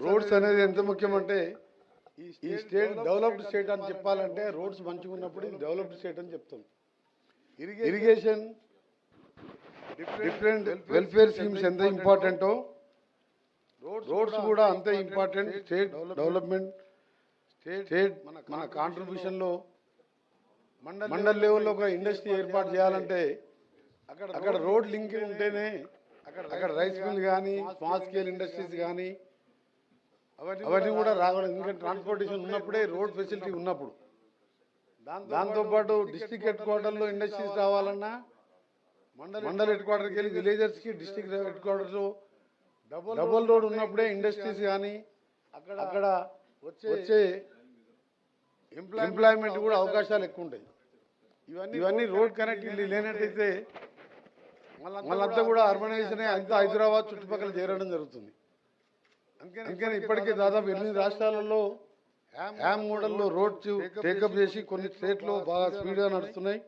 Roads అనేది ఎంత ముఖ్యమంటే ఈ స్టేట్ డెవలప్డ్ స్టేట్ అని చెప్పాలంటే రోడ్స్ మంచిగా ఉన్నప్పుడు ఇది డెవలప్డ్ స్టేట్ అని చెప్తాం. ఇరిగేషన్ డిఫరెంట్ వెల్ఫేర్ స్కీమ్స్ ఎంత ఇంపార్టెంటో రోడ్స్ కూడా అంతే ఇంపార్టెంట్ స్టేట్ డెవలప్మెంట్ స్టేట్ మన కాంట్రిబ్యూషన్లో మండల్ లెవెల్లో ఒక ఇండస్ట్రీ ఏర్పాటు చేయాలంటే అక్కడ అక్కడ రోడ్ లింక్ ఉంటేనే అక్కడ అక్కడ రైస్ మిల్ కానీ స్మాల్ స్కేల్ ఇండస్ట్రీస్ కానీ అవన్నీ కూడా రావడం ఎందుకంటే ట్రాన్స్పోర్టేషన్ ఉన్నప్పుడే రోడ్ ఫెసిలిటీ ఉన్నప్పుడు. దాంతోపాటు డిస్టిక్ హెడ్ క్వార్టర్లో ఇండస్ట్రీస్ రావాలన్నా మండల్ హెడ్ క్వార్టర్కి వెళ్ళి విలేజర్స్కి district headquarters double road ఉన్నప్పుడే ఇండస్ట్రీస్ కానీ అక్కడ అక్కడ వచ్చే ఎంప్లాయ్మెంట్ కూడా అవకాశాలు ఎక్కువ ఉంటాయి. ఇవన్నీ ఇవన్నీ రోడ్ కనెక్టివిటీ లేనట్టయితే మళ్ళంతా కూడా అర్బనైజేషన్ అంతా హైదరాబాద్ చుట్టుపక్కల చేరడం జరుగుతుంది. అందుకని ఇప్పటికే దాదాపు ఎనిమిది రాష్ట్రాలలో హ్యామ్ మోడల్లో రోడ్స్ టేకప్ చేసి కొన్ని స్టేట్లో బాగా స్పీడ్గా నడుస్తున్నాయి.